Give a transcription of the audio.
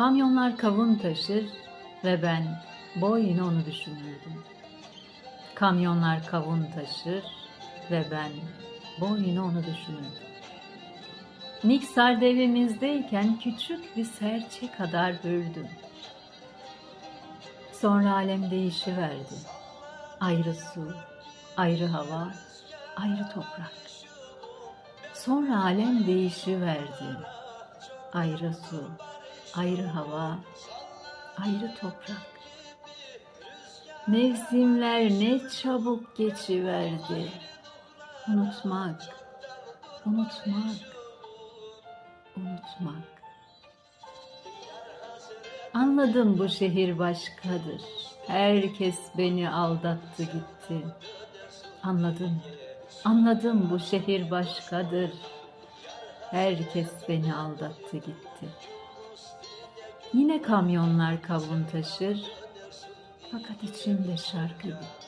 Kamyonlar kavun taşır ve ben boyuna onu düşünürdüm. Kamyonlar kavun taşır ve ben boyuna onu düşünürdüm. Niksar devimizdeyken küçük bir serçe kadar büyüdüm. Sonra alem değişiverdi. Ayrı su, ayrı hava, ayrı toprak. Sonra alem değişiverdi. Ayrı su, ayrı hava, ayrı toprak. Mevsimler ne çabuk geçiverdi. Unutmak, unutmak, unutmak. Anladım bu şehir başkadır. Herkes beni aldattı gitti. Anladım, anladım bu şehir başkadır. Herkes beni aldattı gitti. Yine kamyonlar kavun taşır. Fakat içimde şarkı bitti.